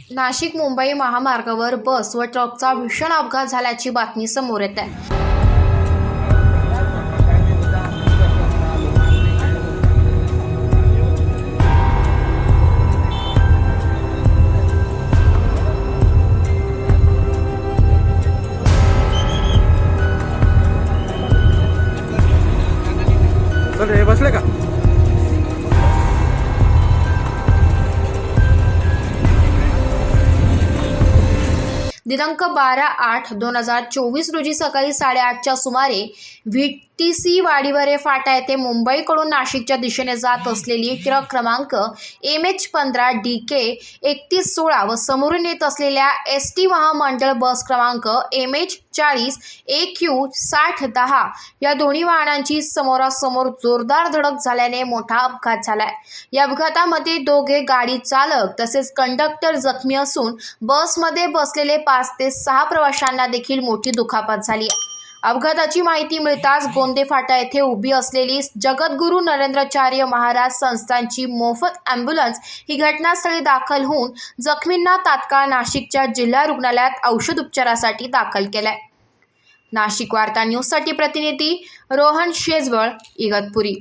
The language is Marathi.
नाशिक मुंबई महामार्गावर बस व ट्रकचा भीषण अपघात झाल्याची बातमी समोर येत आहे. बसले का? दिनांक बारा आठ दोन हजार चोवीस रोजी सकाळी साडेआठच्या सुमारे टी सी वाडीवरे फाटा येथे मुंबईकडून नाशिकच्या दिशेने जात असलेली ट्रक क्रमांक एम एच पंधरा डी के एकतीस सोळा व समोरून येत असलेल्या एस टी महामंडळ बस क्रमांक एम एच चाळीस ए क्यू साठ दहा या दोन्ही वाहनांची समोरासमोर जोरदार धडक झाल्याने मोठा अपघात झालाय. या अपघातामध्ये दोघे गाडी चालक तसेच कंडक्टर जखमी असून बसमध्ये बसलेले पाच ते सहा प्रवाशांना देखील मोठी दुखापत झाली आहे. अपघाताची माहिती मिळताच गोंदे फाटा येथे उभी असलेली जगद्गुरू नरेंद्राचार्य महाराज संस्थांची मोफत ॲम्ब्युलन्स ही घटनास्थळी दाखल होऊन जखमींना तात्काळ नाशिकच्या जिल्हा रुग्णालयात औषध उपचारासाठी दाखल केलाय. नाशिक वार्ता न्यूजसाठी प्रतिनिधी रोहन शेजवळ इगतपुरी.